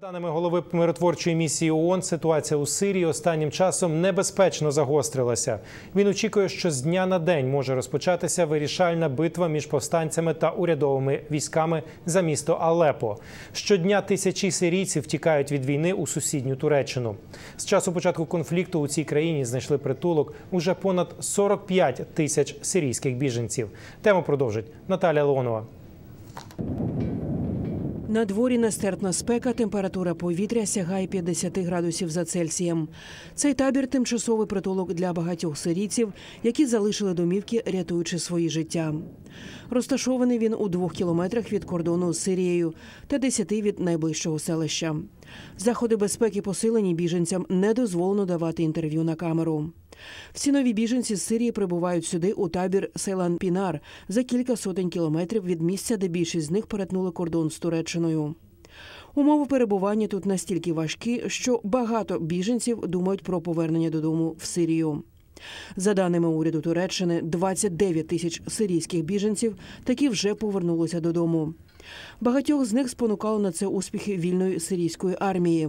Даними голови миротворчої місії ООН, ситуація у Сирії останнім часом небезпечно загострилася. Він очікує, що з дня на день може розпочатися вирішальна битва між повстанцями та урядовими військами за місто Алепо. Щодня тисячі сирійців втікають від війни у сусідню Туреччину. З часу початку конфлікту у цій країні знайшли притулок уже понад 45 тисяч сирійських біженців. Тему продовжить Наталя Леонова. На дворі нестерпна спека, температура повітря сягає 50 градусів за Цельсієм. Цей табір тимчасовий притулок для багатьох сирійців, які залишили домівки, рятуючи свої життя. Розташований він у двох кілометрах від кордону з Сирією та десяти від найближчого селища. Заходи безпеки посилені біженцям не дозволено давати інтерв'ю на камеру. Всі нові біженці з Сирії прибувають сюди у табір Селан Пінар за кілька сотень кілометрів від місця, де більшість з них перетнули кордон з Туреччиною. Умови перебування тут настільки важкі, що багато біженців думають про повернення додому в Сирію. За даними уряду Туреччини, 29 тисяч сирійських біженців таки вже повернулися додому. Багатьох з них спонукало на це успіхи вільної сирійської армії.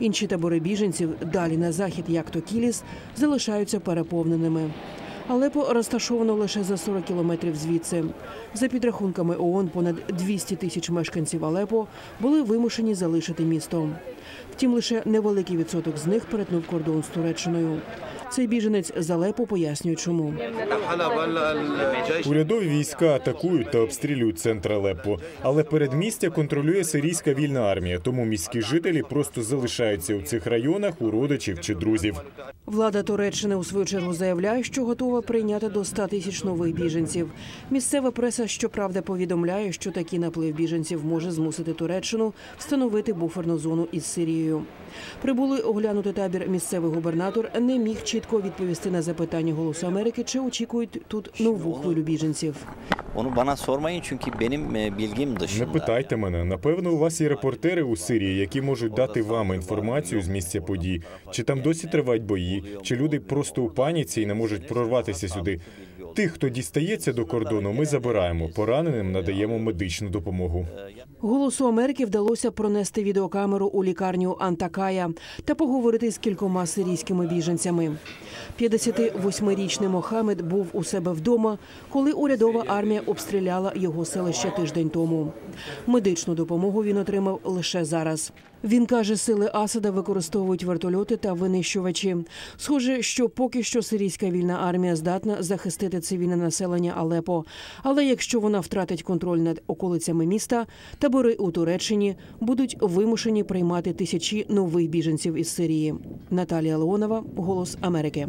Інші табори біженців далі на захід, як то Кіліс, залишаються переповненими. Алепо розташовано лише за 40 кілометрів звідси. За підрахунками ООН, понад 200 тисяч мешканців Алепо були вимушені залишити місто. Втім, лише невеликий відсоток з них перетнув кордон з Туреччиною. Цей біженець з Алепо пояснює, чому. Урядові війська атакують та обстрілюють центр Алеппо, але передмістя контролює сирійська вільна армія, тому міські жителі просто залишаються у цих районах у родичів чи друзів. Влада Туреччини у свою чергу заявляє, що готова прийняти до 100 тисяч нових біженців. Місцева преса, щоправда, повідомляє, що такий наплив біженців може змусити Туреччину встановити буферну зону із Сирією. Прибули оглянути табір місцевий губернатор не міг чітко відповісти на запитання Голосу Америки, чи очікують тут нову хвилю біженців. Bilgim Не питайте мене. Напевно, у вас є репортери у Сирії, які можуть дати вам інформацію з місця подій. Чи там досі тривають бої, чи люди просто у паніці і не можуть прорватися сюди. Тих, хто дістається до кордону, ми забираємо. Пораненим надаємо медичну допомогу. Голосу Америки вдалося пронести відеокамеру у лікарню Антакая та поговорити з кількома сирійськими біженцями. 58-річний Мохамед був у себе вдома, коли урядова армія обстріляла його селище тиждень тому. Медичну допомогу він отримав лише зараз. Він каже, сили Асада використовують вертольоти та винищувачі. Схоже, що поки що сирійська вільна армія здатна захистити цивільне населення Алепо. Але якщо вона втратить контроль над околицями міста, табори у Туреччині будуть вимушені приймати тисячі нових біженців із Сирії. Наталія Леонова, Голос Америки.